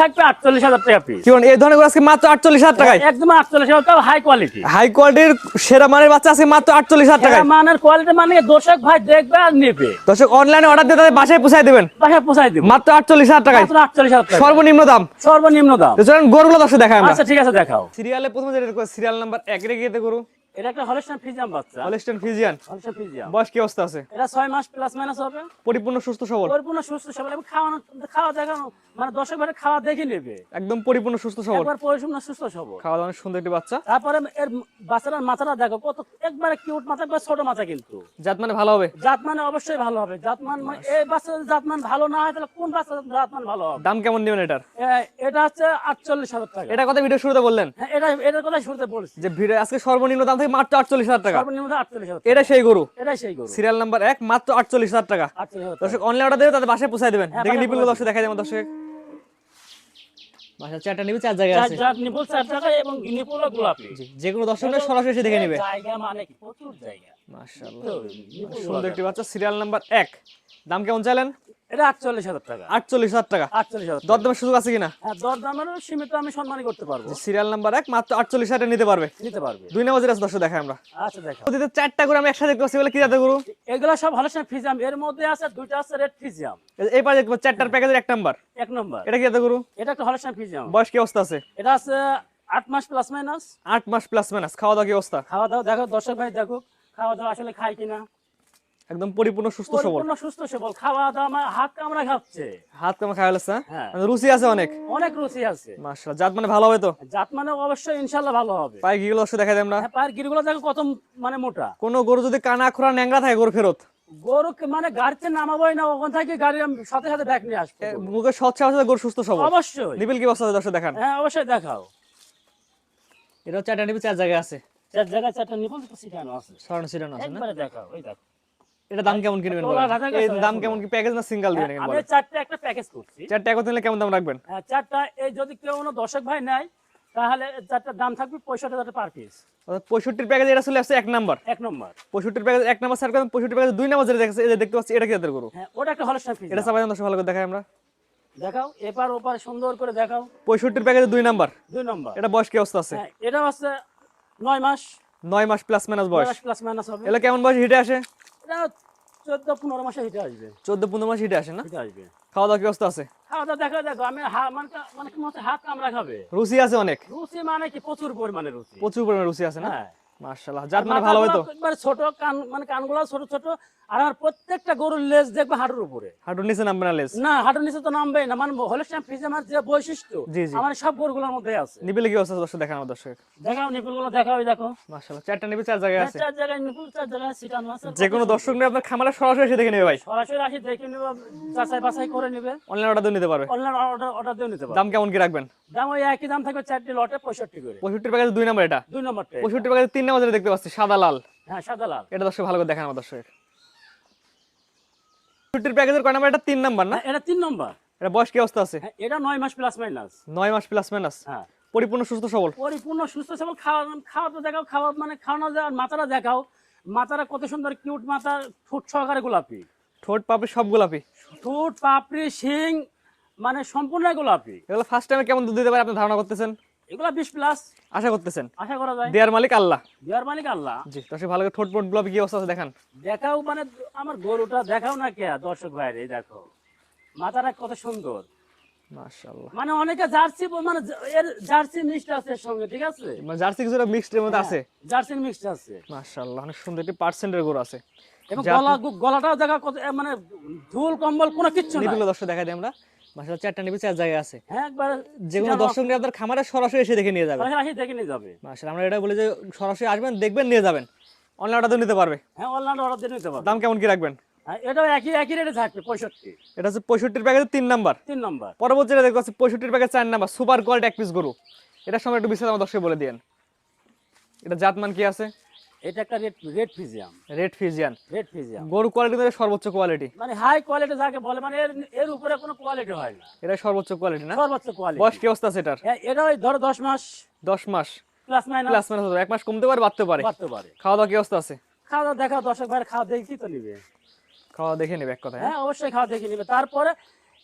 থাকবে আটচল্লিশ হাজার টাকা পিস কি এই ধরনের আজকে মাত্র আটচল্লিশ হাজার টাকায়? একদম আটচল্লিশ হাজার টাকা হাই কোয়ালিটি হাই কোয়ালিটির সেরা মানের বাচ্চা আজকে মাত্র আটচল্লিশ হাজার টাকায়। মানের কোয়ালিটি মানে দর্শক ভাই দেখবে আর নেবে। দর্শক অনলাইনে অর্ডার দিয়ে তাদের বাসায় পৌঁছায় দেবেন। বাসায় পৌঁছাই দিব। মাত্র আটচল্লিশ হাজার মাত্র আটচল্লিশ হাজার টাকা সর্বনিম্ন দাম। সর্বনিম্ন দাম। চলেন গরুগুলো দর্শক দেখায় আচ্ছা ঠিক আছে দেখাও। সিরিয়ালে প্রথমে যেটা সিরিয়াল নাম্বার এক রেখে গরু। এটা একটা হলস্টাইন ফ্রিজিয়াম বাচ্চা। হলিস্টন ফিজিয়ান হলস্টাইন ফ্রিজিয়াম বয়স কি অবস্থা আছে? এটা ছয় মাস প্লাস মাইনাস হবে। পরিপূর্ণ সুস্থ সবল? পরিপূর্ণ সুস্থ সবল। এবং খাওয়ানো খাওয়া মানে দর্শক ভাই খাওয়া দেখে নেবে। একদম পরিপূর্ণ সুস্থ সবল? একবার পরিপূর্ণ সুস্থ সবল। খাওয়া দাওয়া সুন্দর একটি বাচ্চা। তারপরে এর বাচ্চাটার মাথাটা দেখো কত একবারে কিউট মাথা একবার ছোট মাথা কিন্তু। জাত মানে ভালো হবে? জাত মানে অবশ্যই ভালো হবে। জাত মান এই বাচ্চা জাত মান ভালো না হয় তাহলে কোন বাচ্চা জাত মান ভালো হবে? দাম কেমন নেবেন এটার? এটা হচ্ছে আটচল্লিশ হাজার টাকা। এটা কথা ভিডিও শুরুতে বললেন। হ্যাঁ এটা এটার কথা শুরুতে বলছি। যে ভিডিও আজকে সর্বনিম্ন দাম মাত্র আটচল্লিশ হাজার টাকা। এটা সেই গরু। এটাই সেই গরু। সিরিয়াল নাম্বার এক মাত্র আটচল্লিশ হাজার টাকা। দর্শক অনলাইন অর্ডার দেবে তাদের বাসায় পৌঁছায় দেবেন। হ্যাঁ, দেখে বাসায় দর্শক দেখা যাবে দর্শক। বাসা চারটা নিবে চার জায়গায় আছে। চার নিপুল চার টাকা এবং নিপুল গোলাপি। যে কোনো দর্শক নেই, সরাসরি এসে দেখে নেবে। জায়গা মানে কি প্রচুর জায়গা। মাশাআল্লাহ। সুন্দর একটি বাচ্চা সিরিয়াল নাম্বার এক। দাম কেমন চাইলেন? এটা আটচল্লিশ হাজার টাকা। আটচল্লিশ হাজার টাকা। আটচল্লিশ হাজার দরদামের সুযোগ আছে কিনা? হ্যাঁ সীমিত আমি সম্মানই করতে পারব। সিরিয়াল নাম্বার এক মাত্র আটচল্লিশ হাজার নিতে পারবে। নিতে পারবে। দুই নাম্বার দর্শক আমরা। আচ্ছা দেখো প্রতিতে চারটা করে আমি একসাথে দেখতে পাচ্ছি কি জাতের গরু? এগুলো সব হলো ফিজিয়াম এর মধ্যে আছে দুইটা আছে রেড ফিজিয়াম এই- এই পাশে দেখতে চারটার প্যাকেজের এক নাম্বার এক নম্বর এটা কি জাতের গরু? এটা একটা হলো ফিজিয়াম বয়স কি অবস্থা আছে? এটা আছে আট মাস প্লাস মাইনাস আট মাস প্লাস মাইনাস খাওয়া দাওয়া কি অবস্থা? খাওয়া দাওয়া দেখো দর্শক ভাই দেখো খাওয়া দাওয়া আসলে খাই কিনা। একদম পরিপূর্ণ সুস্থ সবল। পরিপূর্ণ সুস্থ সবল। খাওয়া দাওয়া হাত কামড়া খাচ্ছে। হাত কামা খাওয়া লাগছে হ্যাঁ। মানে রুচি আছে অনেক। অনেক রুচি আছে। মাশাআল্লাহ। জাত মানে ভালো হবে তো? জাত মানে অবশ্যই ইনশাল্লাহ ভালো হবে। পায়ে গিগুলো দর্শক দেখা যায় আমরা। হ্যাঁ পায়ের গিরগুলো দেখো কত মানে মোটা। কোন গরু যদি কানা খোরা ন্যাংরা থাকে গরু ফেরত? গরুকে মানে গাড়িতে নামাবোই না ওখান থেকে গাড়ি সাথে সাথে ব্যাগ নিয়ে আসব। মুখে স্বচ্ছ আছে গরু সুস্থ সবল? অবশ্যই। নিবিল কি অবস্থা আছে দর্শক দেখান? হ্যাঁ অবশ্যই দেখাও। এটা চারটা নিবি চার জায়গায় আছে। চার জায়গায় চারটা নিপুল তো শিখানো আছে। সরানো সিরানো আছে না? একবারে দেখাও ওই দেখো। এটা দাম কেমন কিনবেন এই দাম কেমন কি? প্যাকেজ না সিঙ্গেল দিবেন আমি চারটে একটা প্যাকেজ করছি। চারটা একত্র নিলে কেমন দাম রাখবেন? হ্যাঁ, চারটা এই যদি কেউ কোনো দর্শক ভাই নেয় তাহলে চারটার দাম থাকবে পঁয়ষট্টি হাজার পার পিস পঁয়ষট্টির প্যাকেজ এটা চলে আসছে এক নাম্বার। এক নম্বর। পঁয়ষট্টির প্যাকেজ এক নাম্বার স্যার পঁয়ষট্টি প্যাকেজ দুই নাম্বার যেটা দেখছে দেখতে পাচ্ছি এটা কি হ্যাঁ ওটা একটা হলো ফিস এটা সবাই দর্শক ভালো করে দেখাই আমরা। দেখাও এপার ওপার সুন্দর করে দেখাও। পঁয়ষট্টির প্যাকেজে দুই নাম্বার। দুই নম্বর। এটা বয়স কি অবস্থা আছে? হ্যাঁ এটা হচ্ছে নয় মাস। নয় মাস প্লাস মাইনাস বয়স। প্লাস মাইনাস হবে। কেমন বয়স? হিটে আসে? এটা চোদ্দ পনেরো মাসে হিটে আসবে। চোদ্দ পনেরো মাস হিটে আসে না? হিটে আসবে। খাওয়া দাওয়া কি অবস্থা আছে? খাওয়া দাওয়া দেখো দেখো আমি মানে কা- মানে মনে হাত কামড়া খাবে। রুচি আছে অনেক? রুচি মানে কি? প্রচুর পরিমাণে রুচি। প্রচুর পরিমাণে রুচি আছে না? হ্যাঁ। জাত মানে ভালো তো? ছোট কান মানে কানগুলো ছোট ছোট আর আমার প্রত্যেকটা গরুর লেজ দেখবে হাঁটুর উপরে। হাঁটুর নিচে নামবে না লেস না হাঁটুর নিচে তো নামবেই না মানে হলেস্টাইন ফ্রিজেমার যে বৈশিষ্ট্য। আমার সব গরুগুলোর মধ্যে আছে। নিবিলে কি অবস্থা দর্শক? দেখান আমার দর্শক। দেখাও নিপুলগুলো দেখাও দেখো। মার্শাল্লাহ চারটা নিবি চার জায়গায় আছে। চার জায়গায় নিপুল চার জায়গায় সিটানো আছে। যে কোনো দর্শক নিয়ে আপনার খামারে সরাসরি এসে দেখে নেবে ভাই। সরাসরি আসি দেখে নিবে যাচাই বাছাই করে নিবে। অনলাইন অর্ডার দিয়ে নিতে পারবে। অনলাইন অর্ডার অর্ডার দিয়ে নিতে পারবে। দাম কেমন কি রাখবেন? দাম ওই একই দাম থাকবে চারটি লটে পঁয়ষট্টি করে। পঁয়ষট্টির প্যাকেজ দুই নাম্বার এটা? দুই নম্বরটা পঁয়ষট্টি প্যাকেজ তিন নাম্বার দেখতে পাচ্ছি সাদা লাল। হ্যাঁ সাদা লাল। এটা দর্শক ভালো করে দেখেন আমার দর্শক। পঁয়ষট্টির প্যাকেজের কয় নাম্বার? এটা তিন নাম্বার না? হ্যাঁ, এটা তিন নম্বর। এটা বয়স কি অবস্থা আছে? হ্যাঁ, এটা নয় মাস প্লাস মাইনাস নয় মাস প্লাস মাইনাস হ্যাঁ। পরিপূর্ণ সুস্থ সবল? পরিপূর্ণ সুস্থ সবল খাওয়া খাওয়া তো দেখাও খাওয়া মানে খাওয়ানো আর মাথাটা দেখাও। মাথাটা কত সুন্দর কিউট মাথা ঠোঁট সহকারে গোলাপি। ঠোঁট পাপড়ি সব গোলাপি? ঠোঁট পাপড়ি শিং মানে সম্পূর্ণ গোলাপি। এগুলো ফার্স্ট টাইমে কেমন দুধ দিতে পারে? আপনি ধারণা করতেছেন? এগুলা বিশ প্লাস আশা করতেছেন? আশা করা যায়। দেয়ার মালিক আল্লাহ। বিয়ার মালিক আল্লাহ। জি দর্শক ভালো করে ঠোঁট কি অবস্থা আছে দেখান। দেখাও মানে আমার গরুটা দেখাও না কে দর্শক ভাইরে দেখো। মাথাটা কত সুন্দর। মাশাআল্লাহ। মানে অনেকে জার্সি মানে এর জার্সি মিক্সড আছে সঙ্গে ঠিক আছে? মানে জার্সি কিছুটা মিক্সড এর মধ্যে আছে। জার্সি মিক্সড আছে। মাশাআল্লাহ অনেক সুন্দর একটি পার্সেন্টের গরু আছে। এবং গলা গলাটাও দেখা মানে ধুল কম্বল কোনো কিচ্ছু না নিবিল দর্শক দেখা দিই আমরা। মাশাআল্লাহ চারটা জায়গায় আছে। হ্যাঁ একবার যে কোনো দর্শক নিয়ে আপনার খামারে সরাসরি এসে দেখে নিয়ে যাবেন। সরাসরি দেখে নিয়ে যাবে। মাশাআল্লাহ আমরা এটা বলি যে সরাসরি আসবেন দেখবেন নিয়ে যাবেন। অনলাইন অর্ডার নিতে পারবে। হ্যাঁ অনলাইন অর্ডার দিয়ে নিতে পারবে। দাম কেমন কি রাখবেন? হ্যাঁ এটাও একই একই রেটে থাকবে পঁয়ষট্টি। এটা হচ্ছে পঁয়ষট্টির তিন নাম্বার। তিন নম্বর। পরবর্তী যেটা দেখতে পাচ্ছি পঁয়ষট্টির প্যাকেজ চার নাম্বার সুপার কোয়ালিটি এক পিস গরু। এটার সময় একটু বিস্তারিত আমার দর্শক বলে দিয়েন। এটা জাতমান কি আছে? এটা একটা red red Friesian red Friesian red Friesian গরু কোয়ালিটি মধ্যে সর্বোচ্চ কোয়ালিটি মানে হাই কোয়ালিটি যাকে বলে মানে এর এর উপরে কোনো কোয়ালিটি হয় না। এটা সর্বোচ্চ কোয়ালিটি না? সর্বোচ্চ কোয়ালিটি বয়স কি অবস্থা এটার এটা ওই ধরো দশ মাস। দশ মাস। প্লাস মাইনাস প্লাস মাইনাস এক মাস কমতে পারে বাড়তে পারে। বাড়তে পারে। খাওয়া দাওয়া কি অবস্থা আছে? খাওয়া দাওয়া দেখা দর্শক ভাইয়ের খাওয়া দেখি তো নিবে। খাওয়া দেখে নেবে এক কথায় হ্যাঁ? হ্যাঁ অবশ্যই খাওয়া দেখে নিবে। তারপরে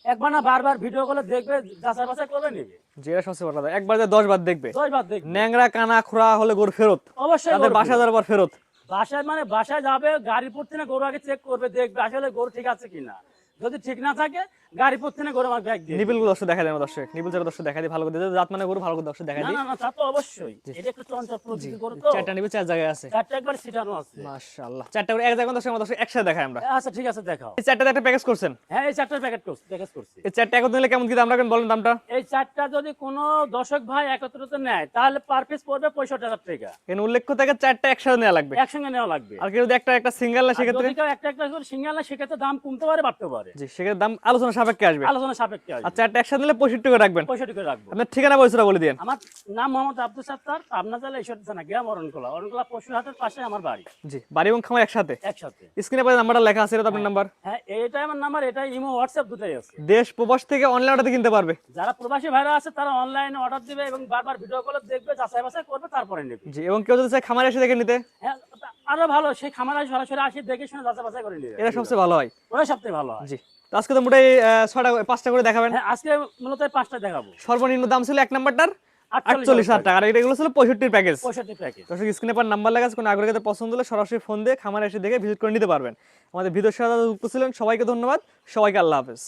একবার না বারবার ভিডিও গুলো দেখবে যাচাই বাছাই করবে নেবে যে সবচেয়ে বড় কথা একবার যে দশ বার দেখবে। দশ বার দেখবে। ন্যাংরা কানা খোড়া হলে গরু ফেরত। অবশ্যই তাদের করবে। বাসা যাওয়ার পর ফেরত। বাসায় মানে বাসায় যাবে গাড়ি পড়তে না গরু আগে চেক করবে দেখবে আসলে গরু ঠিক আছে কিনা। যদি ঠিক না থাকে গাড়ি পড়তে না গরু আমার ব্যাগ দিয়ে। নিবিলগুলো দর্শক দেখা দেয় আমার দর্শক। নিবিল যারা দর্শক দেখা ভালো করে জাত মানে গরু ভালো করে দর্শক দেখা না না না তা তো অবশ্যই। এটা একটু চঞ্চল প্রকৃতির গরু তো। চারটা নিবিল চার জায়গায় আছে। চারটা একবার সিটানো আছে। মাশাআল্লাহ। চারটা করে এক জায়গায় দর্শক আমার দর্শক একসাথে দেখাই আমরা। আচ্ছা ঠিক আছে দেখাও। এই চারটাতে একটা প্যাকেজ করছেন? হ্যাঁ এই প্যাকেট করছি প্যাকেজ করছি। এই চারটা একত্র নিলে কেমন কি দাম রাখবেন বলেন দামটা? এই চারটা যদি কোনো দর্শক ভাই একত্রিত নেয় তাহলে পার পিস পড়বে পঁয়ষট্টি হাজার টাকা। এখানে উল্লেখ থাকে চারটা একসাথে নেওয়া লাগবে। একসঙ্গে নেওয়া লাগবে। আর কেউ যদি একটা একটা সিঙ্গেল না সেক্ষেত্রে? একটা একটা করে সিঙ্গেল না সেক্ষেত্রে দাম কমতে পারে বাড়তে পারে। জি সেক্ষেত্রে দাম আলোচনা সাপেক্ষে আসবে। আলোচনা সাপেক্ষে আসবে। চারটা একসাথে নিলে পঁয়ষট্টি করে রাখবেন। পঁয়ষট্টি করে রাখব। আপনার ঠিকানা বলে দিন আমার নাম মোহাম্মদ আব্দুল সত্তার আপনার জেলা ঈশ্বর থানা গ্রাম অরণকোলা। অরণকোলা পশু আমার বাড়ি। জি বাড়ি এবং খামার একসাথে? একসাথে। স্ক্রিনে পাশে নাম্বারটা লেখা আছে এটা আপনার নাম্বার। হ্যাঁ এটাই আমার নাম্বার এটাই ইমো হোয়াটসঅ্যাপ দুটাই আছে। দেশ প্রবাস থেকে অনলাইন অর্ডার কিনতে পারবে। যারা প্রবাসী ভাইরা আছে তারা অনলাইনে অর্ডার দিবে এবং বারবার ভিডিও কলে দেখবে যাচাই বাছাই করবে তারপরে নেবে। জি এবং কেউ যদি চায় খামারে এসে দেখে নিতে? হ্যাঁ আরও ভালো সেই খামার আসে সরাসরি আসি দেখে শুনে যাচাই বাছাই করে নেবে এটা সবচেয়ে ভালো হয়। ওরা সবথেকে ভালো হয়। জি। আজকে তো মোটাই ছটা পাঁচটা করে দেখাবেন? হ্যাঁ আজকে মূলত পাঁচটা দেখাবো। সর্বনিম্ন দাম ছিল এক নাম্বারটার আটচল্লিশ হাজার টাকা। আর এগুলো ছিল পঁয়ষট্টির প্যাকেজ পঁয়ষট্টি প্যাকেট দর্শক স্ক্রিনে পর নাম্বার কোনো আগ্রহীদের পছন্দ হলে সরাসরি ফোন দিয়ে খামারে এসে দেখে ভিজিট করে নিতে পারবেন। আমাদের ভিডিওর সাথে যুক্ত ছিলেন সবাইকে ধন্যবাদ। সবাইকে আল্লাহ হাফেজ।